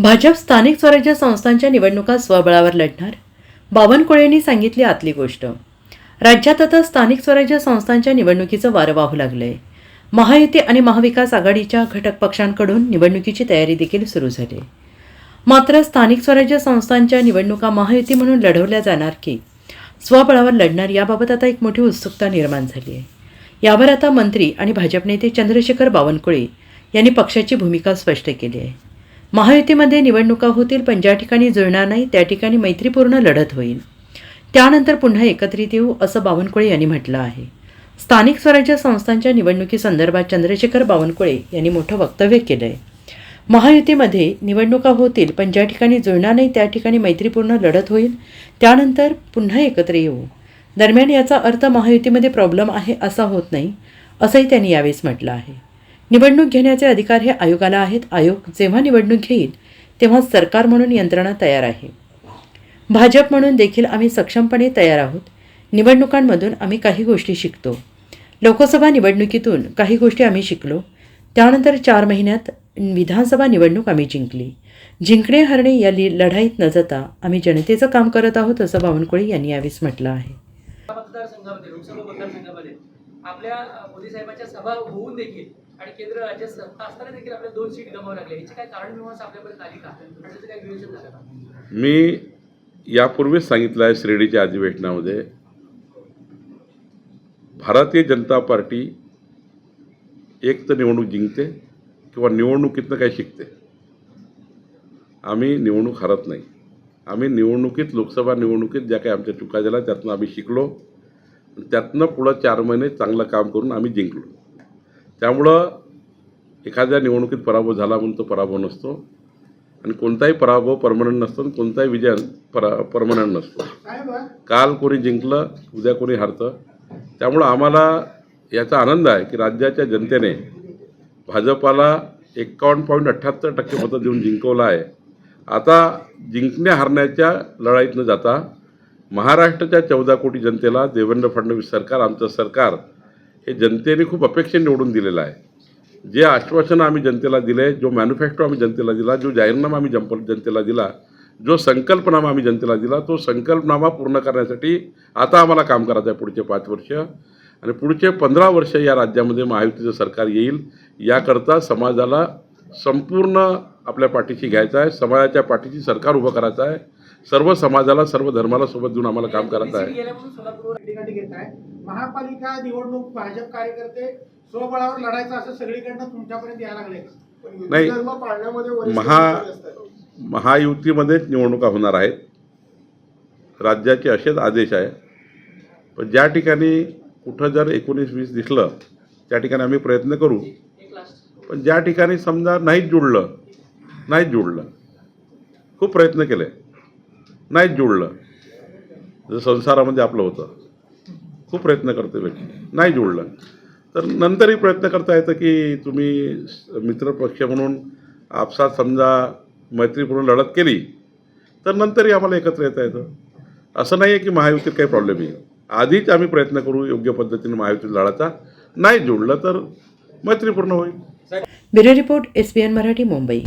भाजप स्थानिक स्वराज्य संस्थांच्या निवडणुका स्वबळावर लढणार? बावनकुळेंनी सांगितली आतली गोष्ट. राज्यात आता स्थानिक स्वराज्य संस्थांच्या निवडणुकीचं वारं वाहू लागलंय. महायुती आणि महाविकास आघाडीच्या घटक पक्षांकडून निवडणुकीची तयारी देखील सुरू झाली. मात्र स्थानिक स्वराज्य संस्थांच्या निवडणुका महायुती म्हणून लढवल्या जाणार की स्वबळावर लढणार याबाबत आता एक मोठी उत्सुकता निर्माण झाली आहे. यावर आता मंत्री आणि भाजप नेते चंद्रशेखर बावनकुळे यांनी पक्षाची भूमिका स्पष्ट केली आहे. महायुतीमध्ये निवडणुका होतील पण ज्या ठिकाणी जुळणार नाही त्या ठिकाणी मैत्रीपूर्ण लढत होईल. त्यानंतर पुन्हा एकत्रित येऊ असं बावनकुळे यांनी म्हटलं आहे. स्थानिक स्वराज्य संस्थांच्या निवडणुकीसंदर्भात चंद्रशेखर बावनकुळे यांनी मोठं वक्तव्य केलं आहे महायुतीमध्ये निवडणुका होतील पण ज्या ठिकाणी जुळणार नाही त्या ठिकाणी मैत्रीपूर्ण लढत होईल त्यानंतर पुन्हा एकत्र येऊ. दरम्यान याचा अर्थ महायुतीमध्ये प्रॉब्लेम आहे असा होत नाही असंही त्यांनी यावेळेस म्हटलं आहे. निवडणूक घेण्याचे अधिकार हे आयोगाला आहेत. आयोग जेव्हा निवडणूक घेईल तेव्हा सरकार म्हणून यंत्रणा तयार आहे. भाजप म्हणून देखील आम्ही सक्षमपणे तयार आहोत. निवडणुकांमधून आम्ही काही गोष्टी शिकतो. लोकसभा निवडणुकीतून काही गोष्टी आम्ही शिकलो. त्यानंतर चार महिन्यात विधानसभा निवडणूक आम्ही जिंकली. जिंकणे हरणे या लि लढाईत न जाता आम्ही जनतेचं काम करत आहोत असं बावनकुळे यांनी यावेळेस म्हटलं आहे. मतदारसंघामध्ये लोकसभा मतदारसंघामध्ये आपल्या मोदी साहेबांच्या सभा होऊन देखील आणि केंद्र राज्य सत्ता असताना देखील आपल्या दोन सीट गमावं लागल्या याची काय कारण मीमांसा आपल्यापर्यंत आली का? आणि त्याचं काय विवेचन झालं का? मी यापूर्वीच सांगितलं आहे शिर्डीच्या अधिवेशनामध्ये भारतीय जनता पार्टी एक तर निवडणूक जिंकते किंवा निवडणुकीतनं काही शिकते. आम्ही निवडणूक हरत नाही. आम्ही निवडणुकीत लोकसभा निवडणुकीत ज्या काही आमच्या चुका झाल्या त्यातनं आम्ही शिकलो. त्यातनं पुढं चार महिने चांगलं काम करून आम्ही जिंकलो. त्यामुळं एखाद्या निवडणुकीत पराभव झाला म्हणून तो पराभव नसतो. आणि कोणताही पराभव परमनंट नसतो आणि कोणताही विजय परा परमनंट नसतो. काल कोणी जिंकलं उद्या कोणी हरतं. त्यामुळं आम्हाला याचा आनंद आहे की राज्याच्या जनतेने भाजपाला एक्कावन्न पॉईंट अठ्ठ्याहत्तर टक्के मतं देऊन जिंकवलं आहे. आता जिंकण्या हरण्याच्या लढाईत न जाता महाराष्ट्राच्या चौदा कोटी जनतेला देवेंद्र फडणवीस सरकार आमचं सरकार हे जनतेने खूप अपेक्षेने निवडून दिलेलं आहे. जे आश्वासन आम्ही जनतेला दिले जो मॅन्युफॅक्चर आम्ही जनतेला दिला जो जाहीरनामा आम्ही जंप जनतेला दिला जो संकल्पनामा आम्ही जनतेला दिला तो संकल्पनामा पूर्ण करण्यासाठी आता आम्हाला काम करायचं आहे पुढचे पाच वर्ष. आणि पुढचे पंधरा वर्ष या राज्यामध्ये महायुतीचं सरकार येईल याकरता समाजाला संपूर्ण आपल्या पाठीशी घ्यायचं आहे समाजाच्या पाठीशी सरकार उभं करायचं आहे. सर्व समाजाला सर्व धर्माला सोबत देऊन आम्हाला काम करायचं आहे. महापालिका निवडणूक भाजप कार्यकर्ते स्वबळावर लढायचं असं सगळीकडनं तुमच्यापर्यंत यायला लागले नाही. महा-. महायुतीमध्येच निवडणुका होणार आहेत. राज्याचे असेच आदेश आहे. पण ज्या ठिकाणी कुठं जर एकोणीस वीस दिसलं त्या ठिकाणी आम्ही प्रयत्न करू. पण ज्या ठिकाणी समजा नाहीच जुळलं नाहीच जुळलं खूप प्रयत्न केले. नाहीच जुळलं. जसं संसारामध्ये आपलं होतं. खूप प्रयत्न करते व्यक्ती. नाही जुळलं. तर नंतरही प्रयत्न करता येतं की तुम्ही मित्रपक्ष म्हणून आपसात समजा मैत्रीपूर्ण लढत केली तर नंतरही आम्हाला एकत्र येता येतं. असं नाही आहे की महायुतीत काही प्रॉब्लेम येईल आधीच आम्ही प्रयत्न करू योग्य पद्धतीने महायुतीत लढायचा. नाही जुळलं तर मैत्रीपूर्ण होईल. Bureau report S Marathi Mumbai.